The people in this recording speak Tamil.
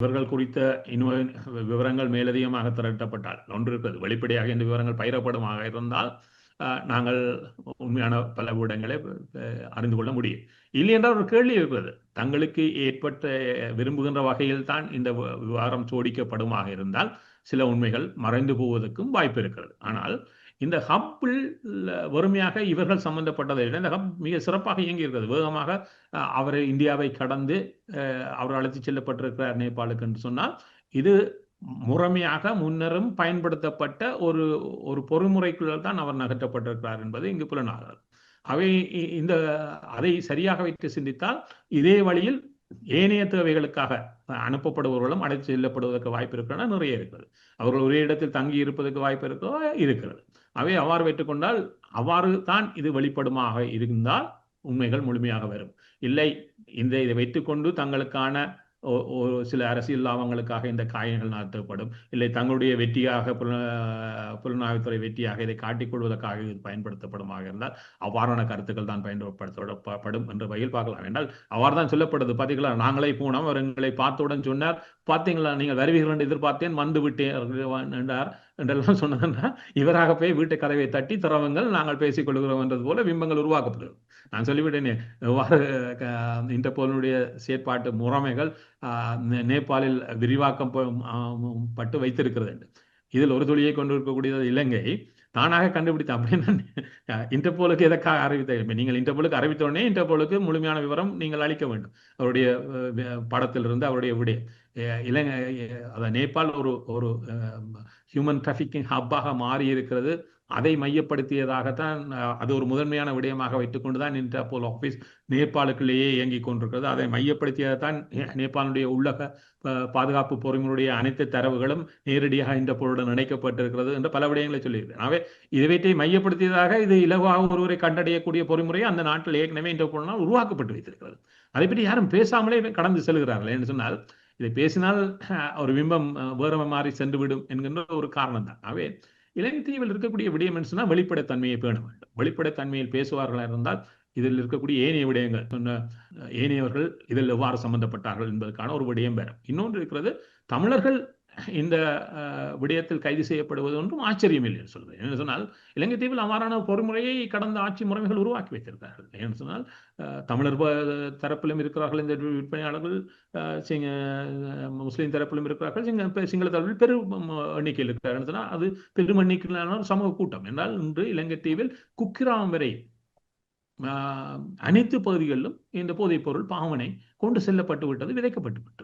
இவர்கள் குறித்த இன்னும் விவரங்கள் மேலதிகமாக திரட்டப்பட்டால் ஒன்று இருக்கிறது வெளிப்படையாக இந்த விவரங்கள் பயிரப்படமாக இருந்தால் நாங்கள் உண்மையான பல விடங்களை அஹ், அறிந்து கொள்ள முடியும். இல்லை என்றால் ஒரு கேள்வி இருக்கிறது. தங்களுக்கு ஏற்பட்ட விரும்புகின்ற வகையில் தான் இந்த விவகாரம் சோடிக்கப்படுமாக இருந்தால் சில உண்மைகள் மறைந்து போவதற்கும் வாய்ப்பு இருக்கிறது. ஆனால் இந்த ஹப்பில் வறுமையாக இவர்கள் சம்பந்தப்பட்டதை விட இந்த ஹப் மிக சிறப்பாக இயங்கி இருக்கிறது வேகமாக அவரை அவர் இந்தியாவை கடந்து அவர் அழைத்து செல்லப்பட்டிருக்கிறார் நேபாளுக்கு என்று சொன்னால் இது முறைமையாக முன்னரும் பயன்படுத்தப்பட்ட ஒரு ஒரு பொறிமுறைக்குள் தான் அவர் நகர்த்தப்பட்டிருக்கிறார் என்பது இங்கு புலனாகிறது. அவை இ- இந்த அதை சரியாக வைத்து சிந்தித்தால் இதே வழியில் ஏனைய தேவைகளுக்காக அனுப்பப்படுபவர்களும் அழைத்து செல்லப்படுவதற்கு வாய்ப்பு இருக்கிறதா நிறைய இருக்கிறது. அவர்கள் ஒரே இடத்தில் தங்கி இருப்பதற்கு வாய்ப்பு இருக்கிறதா இருக்கிறது. அவை அவ்வாறு வைத்துக்கொண்டால் அவ்வாறு தான் இது வெளிப்படுமாக இருந்தால் உண்மைகள் முழுமையாக வரும். இல்லை இந்த இதை வைத்துக்கொண்டு தங்களுக்கான ஒரு சில அரசியல் லாபங்களுக்காக இந்த காயங்கள் நடத்தப்படும் இல்லை தங்களுடைய வெற்றியாக புல புலனாய்வுத்துறை வெற்றியாக இதை காட்டிக் கொள்வதற்காக இது பயன்படுத்தப்படுமாக இருந்தால் அவ்வாறான கருத்துக்கள் தான் பயன்படுத்தப்படும் என்ற வகையில் பார்க்கலாம். என்றால் அவ்வாறு தான் சொல்லப்படுது. பார்த்தீங்களா நாங்களே போனோம் அவர் எங்களை பார்த்தவுடன் சொன்னார் பார்த்தீங்களா? நீங்கள் வருவீர்கள் என்று எதிர்பார்த்தேன் வந்து விட்டேன். என்றார். என்றெல்லாம் சொன்னதுன்னா இவராக போய் வீட்டு கதவை தட்டி திறவுங்கள் நாங்கள் பேசிக் கொள்கிறோம் என்றது போல பிம்பங்கள் உருவாக்கப்படுது நான் சொல்லிவிட்டேனே எவ்வாறு இன்டர்போலினுடைய செயற்பாட்டு முறைமைகள் நேபாளில் விரிவாக்கம் பட்டு வைத்திருக்கிறது என்று. இதில் ஒரு துளியை கொண்டிருக்கக்கூடியது இலங்கை. தானாக கண்டுபிடித்த அப்படின்னு இன்டர்போலுக்கு எதற்காக அறிவித்த நீங்கள் இன்டர்போலுக்கு அறிவித்த உடனே இன்டர்போலுக்கு முழுமையான விவரம் நீங்கள் அளிக்க வேண்டும். அவருடைய படத்திலிருந்து அவருடைய விடயம் இலங்கை அஹ், நேபாள் ஒரு ஒரு ஹியூமன் டிராஃபிக்கிங் ஹப்பாக மாறி இருக்கிறது அதை மையப்படுத்தியதாகத்தான் அது ஒரு முதன்மையான விடயமாக வைத்துக்கொண்டு தான் இன்டர்போல் ஆஃபீஸ் நேபாளுக்குள்ளேயே இயங்கிக் கொண்டிருக்கிறது. அதை மையப்படுத்தியதான் நேபாளுடைய உள்ளக பாதுகாப்பு பொறிமுறையுடைய அனைத்து தரவுகளும் நேரடியாக இன்டர்போலுடன் இணைக்கப்பட்டிருக்கிறது என்று பல விடயங்களை சொல்லியிருக்கிறேன். ஆகவே இதுவற்றை மையப்படுத்தியதாக இது இலகுவாக ஒருவரை கண்டடையக்கூடிய பொறிமுறை அந்த நாட்டில் ஏற்கனவே இன்டர்போலினால் உருவாக்கப்பட்டு வைத்திருக்கிறது. அதை பற்றி யாரும் பேசாமலே கடந்து செல்கிறார்கள் என்று சொன்னால் இதை பேசினால் ஒரு பிம்பம் அஹ், மாறி சென்று விடும் என்கின்ற ஒரு காரணம் தான் ஆகவே இலங்கை தீவில் இருக்கக்கூடிய விடயம் என்று சொன்னால் வெளிப்படைத்தன்மையை பேண வேண்டும். வெளிப்படைத்தன்மையில் பேசுவார்களாக இருந்தால் இதில் இருக்கக்கூடிய ஏனைய விடயங்கள் சொன்ன ஏனையவர்கள் இதில் எவ்வாறு சம்பந்தப்பட்டார்கள் என்பதற்கான ஒரு விடயம் வேறு. இன்னொன்று இருக்கிறது தமிழர்கள் இந்த விடயத்தில் கைது செய்யப்படுவது ஒன்றும் ஆச்சரியம் இல்லை என்று சொல்வது என்ன சொன்னால் இலங்கை தீவில் அவ்வாறான பொறுமுறையை கடந்த ஆட்சி முறைமைகள் உருவாக்கி வைத்திருக்கிறார்கள். ஏன்னு சொன்னால் தமிழர் தரப்பிலும் இருக்கிறார்கள் இந்த விற்பனையாளர்கள் அஹ், சிங்க தரப்பிலும் இருக்கிறார்கள் சிங்க பெ- சிங்கள தரப்பில் பெரும் எண்ணிக்கையில் இருக்கிறார்கள். சொன்னால் அது பெரும் எண்ணிக்கையிலான ஒரு சமூக கூட்டம். என்றால் இன்று இலங்கை தீவில் குக்கிராம் வரை ஆஹ், அனைத்து பகுதிகளிலும் இந்த போதைப் பொருள் பாவனை கொண்டு செல்லப்பட்டு விட்டது விதைக்கப்பட்டு விட்டது.